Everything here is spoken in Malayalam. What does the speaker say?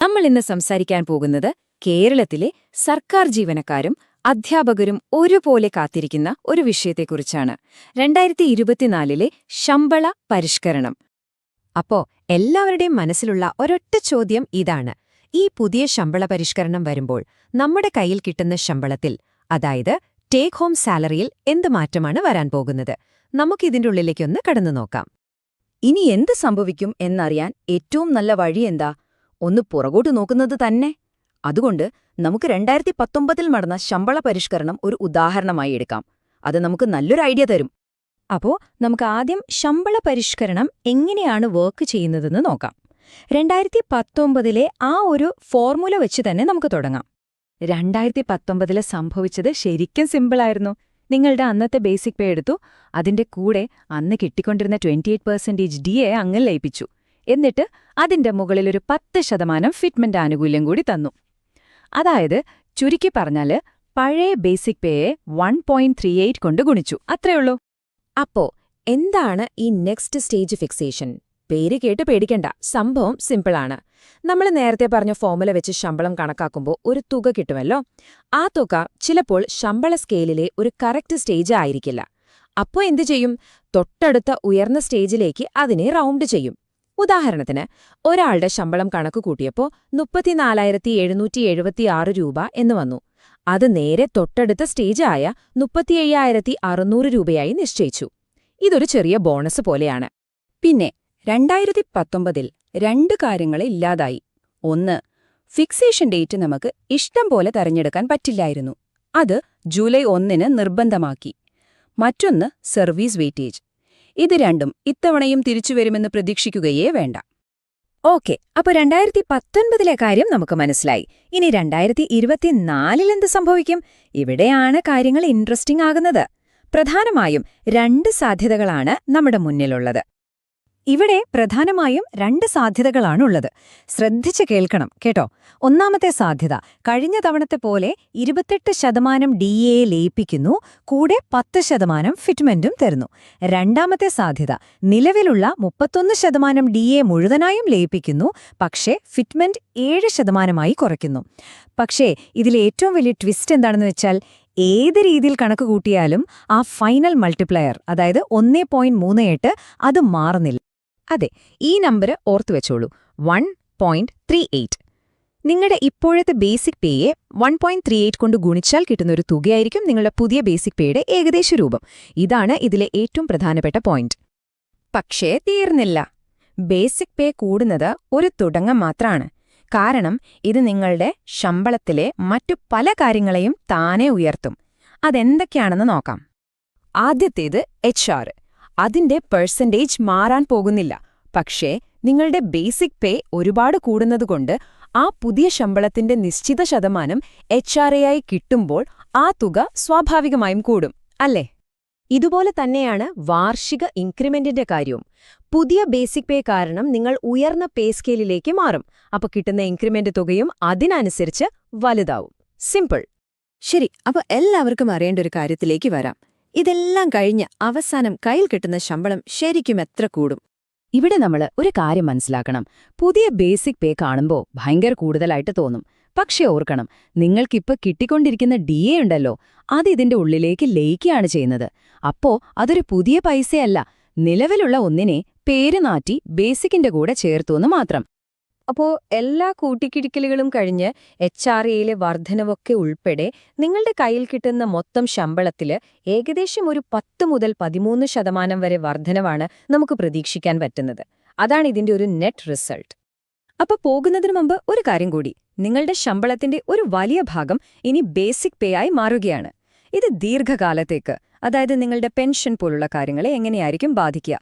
നമ്മൾ ഇന്ന് സംസാരിക്കാൻ പോകുന്നത് കേരളത്തിലെ സർക്കാർ ജീവനക്കാരും അധ്യാപകരും ഒരുപോലെ കാത്തിരിക്കുന്ന ഒരു വിഷയത്തെക്കുറിച്ചാണ്. രണ്ടായിരത്തി ഇരുപത്തിനാലിലെ ശമ്പള പരിഷ്കരണം. അപ്പോ എല്ലാവരുടെയും മനസ്സിലുള്ള ഒരൊറ്റ ചോദ്യം ഇതാണ്. ഈ പുതിയ ശമ്പള പരിഷ്കരണം വരുമ്പോൾ നമ്മുടെ കയ്യിൽ കിട്ടുന്ന ശമ്പളത്തിൽ അതായത് ടേക്ക് ഹോം സാലറിയിൽ എന്ത് മാറ്റമാണ് വരാൻ പോകുന്നത്? നമുക്കിതിന്റെ ഉള്ളിലേക്കൊന്ന് കടന്നു നോക്കാം. ഇനി എന്ത് സംഭവിക്കും എന്നറിയാൻ ഏറ്റവും നല്ല വഴി എന്താ? ഒന്ന് പുറകോട്ട് നോക്കുന്നത് തന്നെ. അതുകൊണ്ട് നമുക്ക് രണ്ടായിരത്തി പത്തൊമ്പതിൽ നടന്ന ശമ്പള പരിഷ്കരണം ഒരു ഉദാഹരണമായി എടുക്കാം. അത് നമുക്ക് നല്ലൊരു ഐഡിയ തരും. അപ്പോൾ നമുക്ക് ആദ്യം ശമ്പള പരിഷ്കരണം എങ്ങനെയാണ് വർക്ക് ചെയ്യുന്നതെന്ന് നോക്കാം. രണ്ടായിരത്തി പത്തൊമ്പതിലെ ആ ഒരു ഫോർമുല വെച്ച് തന്നെ നമുക്ക് തുടങ്ങാം. രണ്ടായിരത്തി പത്തൊമ്പതിൽ സംഭവിച്ചത് ശരിക്കും സിമ്പിളായിരുന്നു. നിങ്ങളുടെ അന്നത്തെ ബേസിക് പേ എടുത്തു. അതിന്റെ കൂടെ അന്ന് കിട്ടിക്കൊണ്ടിരുന്ന twenty eight percentage D A അങ്ങ് ലയിപ്പിച്ചു. എന്നിട്ട് അതിന്റെ മുകളിലൊരു പത്ത് ശതമാനം ഫിറ്റ്മെന്റ് ആനുകൂല്യം കൂടി തന്നു. അതായത് ചുരുക്കി പറഞ്ഞാൽ പഴയ ബേസിക് പേയെ വൺ പോയിന്റ് ത്രീ എയ്റ്റ് കൊണ്ട് ഗുണിച്ചു. അത്രയുള്ളൂ അപ്പോ എന്താണ് ഈ നെക്സ്റ്റ് സ്റ്റേജ് ഫിക്സേഷൻ? പേര് കേട്ട് പേടിക്കണ്ട. സംഭവം സിമ്പിളാണ് നമ്മൾ നേരത്തെ പറഞ്ഞ ഫോമുല വെച്ച് ശമ്പളം കണക്കാക്കുമ്പോൾ ഒരു തുക കിട്ടുമല്ലോ? ആ തുക ചിലപ്പോൾ ശമ്പള സ്കെയിലിലെ ഒരു കറക്റ്റ് സ്റ്റേജ് ആയിരിക്കില്ല. അപ്പോൾ എന്തു ചെയ്യും? തൊട്ടടുത്ത ഉയർന്ന സ്റ്റേജിലേക്ക് അതിനെ റൗണ്ട് ചെയ്യും. ഉദാഹരണത്തിന് ഒരാളുടെ ശമ്പളം കണക്ക് കൂട്ടിയപ്പോൾ മുപ്പത്തിനാലായിരത്തി എഴുന്നൂറ്റി എഴുപത്തിയാറ് രൂപ എന്ന് വന്നു. അത് നേരെ തൊട്ടടുത്ത സ്റ്റേജായ മുപ്പത്തിയ്യായിരത്തി അറുന്നൂറ് രൂപയായി നിശ്ചയിച്ചു. ഇതൊരു ചെറിയ ബോണസ് പോലെയാണ്. പിന്നെ രണ്ടായിരത്തി പത്തൊമ്പതിൽ രണ്ട് കാര്യങ്ങൾ ഇല്ലാതായി. ഒന്ന് ഫിക്സേഷൻ ഡേറ്റ് നമുക്ക് ഇഷ്ടം പോലെ തെരഞ്ഞെടുക്കാൻ പറ്റില്ലായിരുന്നു. അത് ജൂലൈ ഒന്നിന് നിർബന്ധമാക്കി. മറ്റൊന്ന് സർവീസ് വെയിറ്റേജ്. ഇത് രണ്ടും ഇത്തവണയും തിരിച്ചുവരുമെന്ന് പ്രതീക്ഷിക്കുകയേ വേണ്ട. ഓക്കെ അപ്പൊ രണ്ടായിരത്തി പത്തൊൻപതിലെ കാര്യം നമുക്ക് മനസ്സിലായി. ഇനി രണ്ടായിരത്തി ഇരുപത്തിനാലിൽ എന്ത് സംഭവിക്കും? ഇവിടെയാണ് കാര്യങ്ങൾ ഇൻട്രസ്റ്റിംഗ് ആകുന്നത്. പ്രധാനമായും രണ്ട് സാധ്യതകളാണ് നമ്മുടെ മുന്നിലുള്ളത്. ഇവിടെ പ്രധാനമായും രണ്ട് സാധ്യതകളാണുള്ളത്. ശ്രദ്ധിച്ച് കേൾക്കണം കേട്ടോ? ഒന്നാമത്തെ സാധ്യത കഴിഞ്ഞ തവണത്തെ പോലെ ഇരുപത്തെട്ട് ശതമാനം ഡി എ ലയിപ്പിക്കുന്നു കൂടെ പത്ത് ശതമാനം ഫിറ്റ്മെന്റും തരുന്നു. രണ്ടാമത്തെ സാധ്യത നിലവിലുള്ള മുപ്പത്തൊന്ന് ശതമാനം ഡി എ മുഴുവനായും ലയിപ്പിക്കുന്നു പക്ഷേ ഫിറ്റ്മെന്റ് ഏഴ് ശതമാനമായി കുറയ്ക്കുന്നു. പക്ഷേ ഇതിലെ ഏറ്റവും വലിയ ട്വിസ്റ്റ് എന്താണെന്ന് വെച്ചാൽ ഏത് രീതിയിൽ കണക്ക് കൂട്ടിയാലും ആ ഫൈനൽ മൾട്ടിപ്ലയർ അതായത് ഒന്നേ പോയിന്റ് മൂന്ന് എട്ട് അത് മാറുന്നില്ല. അതെ ഈ നമ്പർ ഓർത്തു വെച്ചോളൂ. വൺ പോയിന്റ് ത്രീ എയ്റ്റ് നിങ്ങളുടെ ഇപ്പോഴത്തെ ബേസിക് പേയെ വൺ പോയിന്റ് ത്രീ എയ്റ്റ് കൊണ്ട് ഗുണിച്ചാൽ കിട്ടുന്ന ഒരു തുകയായിരിക്കും നിങ്ങളുടെ പുതിയ ബേസിക് പേയുടെ ഏകദേശ രൂപം. ഇതാണ് ഇതിലെ ഏറ്റവും പ്രധാനപ്പെട്ട പോയിന്റ് പക്ഷേ തീർന്നില്ല. ബേസിക് പേ കൂടുന്നത് ഒരു തുടങ്ങം മാത്രമാണ് കാരണം ഇത് നിങ്ങളുടെ ശമ്പളത്തിലെ മറ്റു പല കാര്യങ്ങളെയും താനെ ഉയർത്തും. അതെന്തൊക്കെയാണെന്ന് നോക്കാം. ആദ്യത്തേത് എച്ച് ആർ അതിന്റെ പെർസെന്റേജ് മാറാൻ പോകുന്നില്ല. പക്ഷേ നിങ്ങളുടെ ബേസിക് പേ ഒരുപാട് കൂടുന്നതുകൊണ്ട് ആ പുതിയ ശമ്പളത്തിന്റെ നിശ്ചിത ശതമാനം എച്ച് ആർ എ ആയി കിട്ടുമ്പോൾ ആ തുക സ്വാഭാവികമായും കൂടും അല്ലേ? ഇതുപോലെ തന്നെയാണ് വാർഷിക ഇൻക്രിമെന്റിന്റെ കാര്യവും. പുതിയ ബേസിക് പേ കാരണം നിങ്ങൾ ഉയർന്ന പേ സ്കെയിലിലേക്ക് മാറും. അപ്പൊ കിട്ടുന്ന ഇൻക്രിമെന്റ് തുകയും അതിനനുസരിച്ച് വലുതാവും. സിമ്പിൾ. ശരി അപ്പൊ എല്ലാവർക്കും അറിയേണ്ട ഒരു കാര്യത്തിലേക്ക് വരാം. ഇതെല്ലാം കഴിഞ്ഞ് അവസാനം കയ്യിൽ കിട്ടുന്ന ശമ്പളം ശരിക്കും എത്ര കൂടും? ഇവിടെ നമ്മൾ ഒരു കാര്യം മനസ്സിലാക്കണം. പുതിയ ബേസിക് പേ കാണുമ്പോൾ ഭയങ്കര കൂടുതലായിട്ട് തോന്നും. പക്ഷെ ഓർക്കണം നിങ്ങൾക്കിപ്പോ കിട്ടിക്കൊണ്ടിരിക്കുന്ന ഡി എ ഉണ്ടല്ലോ അത് ഇതിന്റെ ഉള്ളിലേക്ക് ലയിക്കുകയാണ് ചെയ്യുന്നത്. അപ്പോ അതൊരു പുതിയ പൈസയല്ല നിലവിലുള്ള ഒന്നിനെ പേര് നാറ്റി ബേസിക്കിന്റെ കൂടെ ചേർത്തുവെന്ന് മാത്രം. അപ്പോൾ എല്ലാ കൂട്ടിക്കിടിക്കലുകളും കഴിഞ്ഞ് എച്ച് ആർ എയിലെ വർധനവൊക്കെ ഉൾപ്പെടെ നിങ്ങളുടെ കയ്യിൽ കിട്ടുന്ന മൊത്തം ശമ്പളത്തിൽ ഏകദേശം ഒരു പത്ത് മുതൽ പതിമൂന്ന് ശതമാനം വരെ വർധനവാണ് നമുക്ക് പ്രതീക്ഷിക്കാൻ പറ്റുന്നത്. അതാണ് ഇതിന്റെ ഒരു നെറ്റ് റിസൾട്ട്. അപ്പോൾ പോകുന്നതിന് മുമ്പ് ഒരു കാര്യം കൂടി. നിങ്ങളുടെ ശമ്പളത്തിന്റെ ഒരു വലിയ ഭാഗം ഇനി ബേസിക് പേ ആയി മാറുകയാണ്. ഇത് ദീർഘകാലത്തേക്ക് അതായത് നിങ്ങളുടെ പെൻഷൻ പോലുള്ള കാര്യങ്ങളെ എങ്ങനെയായിരിക്കും ബാധിക്കുക?